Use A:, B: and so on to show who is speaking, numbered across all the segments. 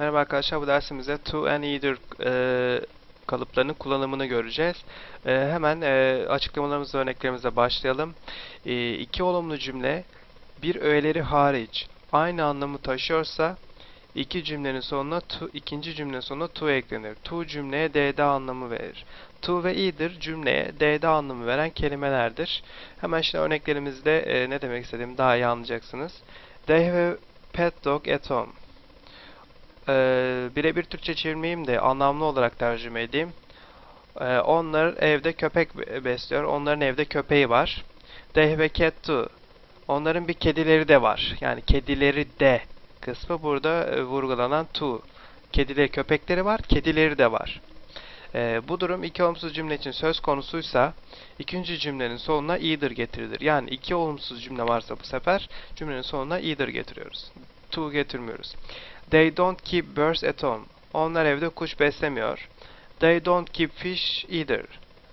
A: Merhaba arkadaşlar bu dersimizde to and either e, kalıplarının kullanımını göreceğiz. E, hemen e, açıklamalarımızla örneklerimizle başlayalım. E, iki olumlu cümle bir öğeleri hariç aynı anlamı taşıyorsa iki cümlenin sonuna to, ikinci cümlenin sonuna to eklenir. To cümleye d'de anlamı verir. To ve either cümleye d'de anlamı veren kelimelerdir. Hemen şimdi örneklerimizde e, ne demek istediğimi daha iyi anlayacaksınız. They have a pet dog at home. Ee, birebir Türkçe çevirmeyeyim de anlamlı olarak tercüme edeyim. Ee, onlar evde köpek be- besliyor. Onların evde köpeği var. They have a cat too. Onların bir kedileri de var. Yani kedileri de kısmı burada e, vurgulanan to. Kedileri, köpekleri var, kedileri de var. Ee, bu durum iki olumsuz cümle için söz konusuysa ikinci cümlenin sonuna either getirilir. Yani iki olumsuz cümle varsa bu sefer cümlenin sonuna either getiriyoruz. To getirmiyoruz. They don't keep birds at home. Onlar evde kuş beslemiyor. They don't keep fish either.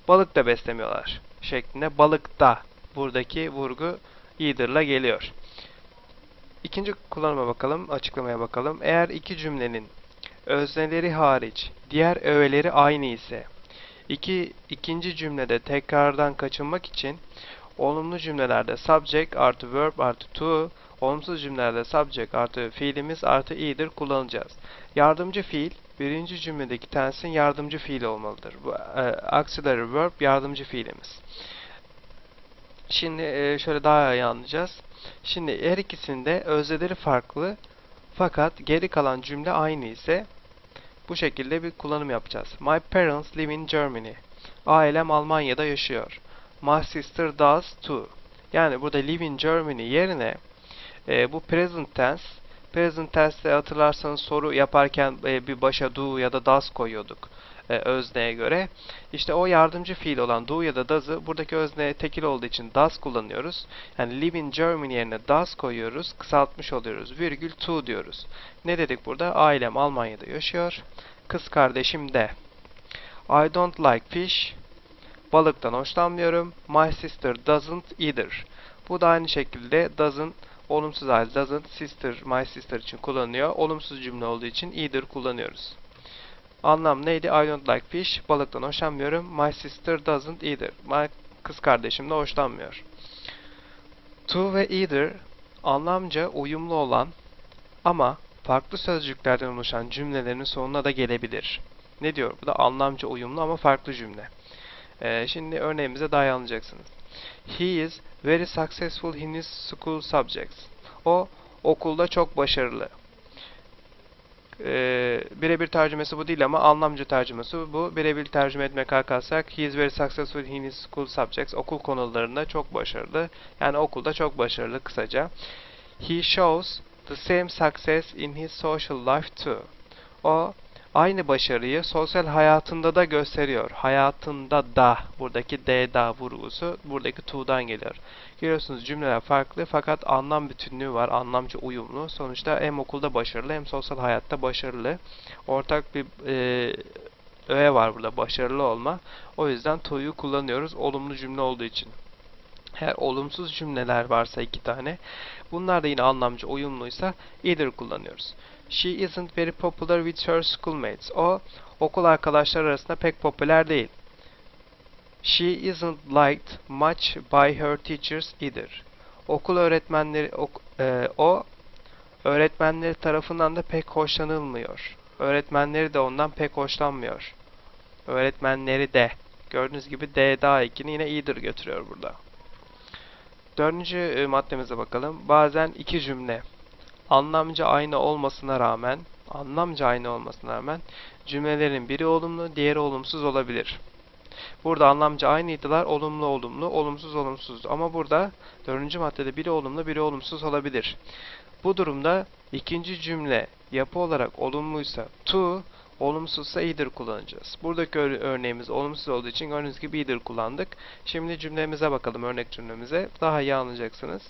A: Balık da beslemiyorlar. Şeklinde balıkta buradaki vurgu either'la geliyor. İkinci kullanıma bakalım, açıklamaya bakalım. Eğer iki cümlenin özneleri hariç diğer öğeleri aynı ise iki, ikinci cümlede tekrardan kaçınmak için olumlu cümlelerde subject artı verb artı to Olumsuz cümlelerde subject artı fiilimiz artı either kullanacağız. Yardımcı fiil birinci cümledeki tensin yardımcı fiili olmalıdır. Bu e, auxiliary verb yardımcı fiilimiz. Şimdi e, şöyle daha iyi anlayacağız. Şimdi her ikisinde özneleri farklı fakat geri kalan cümle aynı ise bu şekilde bir kullanım yapacağız. My parents live in Germany. Ailem Almanya'da yaşıyor. My sister does too. Yani burada live in Germany yerine e, bu present tense. Present tense'te hatırlarsanız soru yaparken e, bir başa do ya da does koyuyorduk e, özneye göre. İşte o yardımcı fiil olan do ya da does'ı buradaki özne tekil olduğu için does kullanıyoruz. Yani live in Germany yerine does koyuyoruz. Kısaltmış oluyoruz. Virgül to diyoruz. Ne dedik burada? Ailem Almanya'da yaşıyor. Kız kardeşim de. I don't like fish. Balıktan hoşlanmıyorum. My sister doesn't either. Bu da aynı şekilde doesn't olumsuz hali doesn't sister my sister için kullanılıyor. Olumsuz cümle olduğu için either kullanıyoruz. Anlam neydi? I don't like fish. Balıktan hoşlanmıyorum. My sister doesn't either. My kız kardeşim de hoşlanmıyor. To ve either anlamca uyumlu olan ama farklı sözcüklerden oluşan cümlelerin sonuna da gelebilir. Ne diyor? Bu da anlamca uyumlu ama farklı cümle. Ee, şimdi örneğimize daha iyi anlayacaksınız. He is very successful in his school subjects. O okulda çok başarılı. Ee, birebir tercümesi bu değil ama anlamcı tercümesi bu. Birebir tercüme etmeye kalkarsak he is very successful in his school subjects. Okul konularında çok başarılı. Yani okulda çok başarılı kısaca. He shows the same success in his social life too. O aynı başarıyı sosyal hayatında da gösteriyor. Hayatında da buradaki d da vurgusu buradaki to'dan geliyor. Görüyorsunuz cümleler farklı fakat anlam bütünlüğü var. Anlamcı uyumlu. Sonuçta hem okulda başarılı hem sosyal hayatta başarılı. Ortak bir e, öğe var burada başarılı olma. O yüzden to'yu kullanıyoruz olumlu cümle olduğu için. Eğer olumsuz cümleler varsa iki tane, bunlar da yine anlamcı uyumluysa either kullanıyoruz. She isn't very popular with her schoolmates. O okul arkadaşlar arasında pek popüler değil. She isn't liked much by her teachers either. Okul öğretmenleri ok- e, o öğretmenleri tarafından da pek hoşlanılmıyor. Öğretmenleri de ondan pek hoşlanmıyor. Öğretmenleri de. Gördüğünüz gibi D daha ekini yine either götürüyor burada. Dördüncü e, maddemize bakalım. Bazen iki cümle anlamca aynı olmasına rağmen anlamca aynı olmasına rağmen cümlelerin biri olumlu, diğeri olumsuz olabilir. Burada anlamca aynıydılar. Olumlu olumlu, olumsuz olumsuz. Ama burada dördüncü maddede biri olumlu, biri olumsuz olabilir. Bu durumda ikinci cümle yapı olarak olumluysa to, olumsuzsa either kullanacağız. Buradaki ör- örneğimiz olumsuz olduğu için gördüğünüz gibi either kullandık. Şimdi cümlemize bakalım, örnek cümlemize. Daha iyi anlayacaksınız.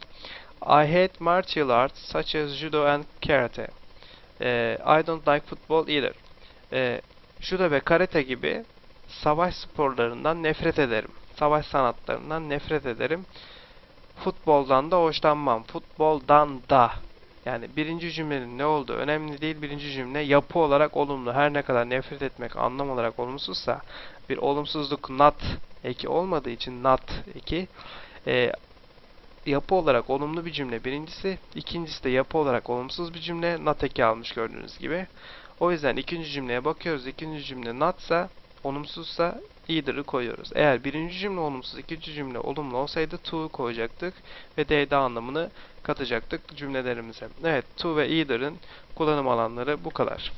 A: I hate martial arts such as judo and karate. Ee, I don't like football either. Ee, judo ve karate gibi savaş sporlarından nefret ederim. Savaş sanatlarından nefret ederim. Futboldan da hoşlanmam. Futboldan da Yani birinci cümlenin ne olduğu önemli değil. Birinci cümle yapı olarak olumlu. Her ne kadar nefret etmek anlam olarak olumsuzsa bir olumsuzluk not eki olmadığı için not eki e, yapı olarak olumlu bir cümle birincisi. ikincisi de yapı olarak olumsuz bir cümle not eki almış gördüğünüz gibi. O yüzden ikinci cümleye bakıyoruz. İkinci cümle notsa olumsuzsa either'ı koyuyoruz. Eğer birinci cümle olumsuz, ikinci cümle olumlu olsaydı to'yu koyacaktık ve they'de anlamını katacaktık cümlelerimize. Evet, to ve either'ın kullanım alanları bu kadar.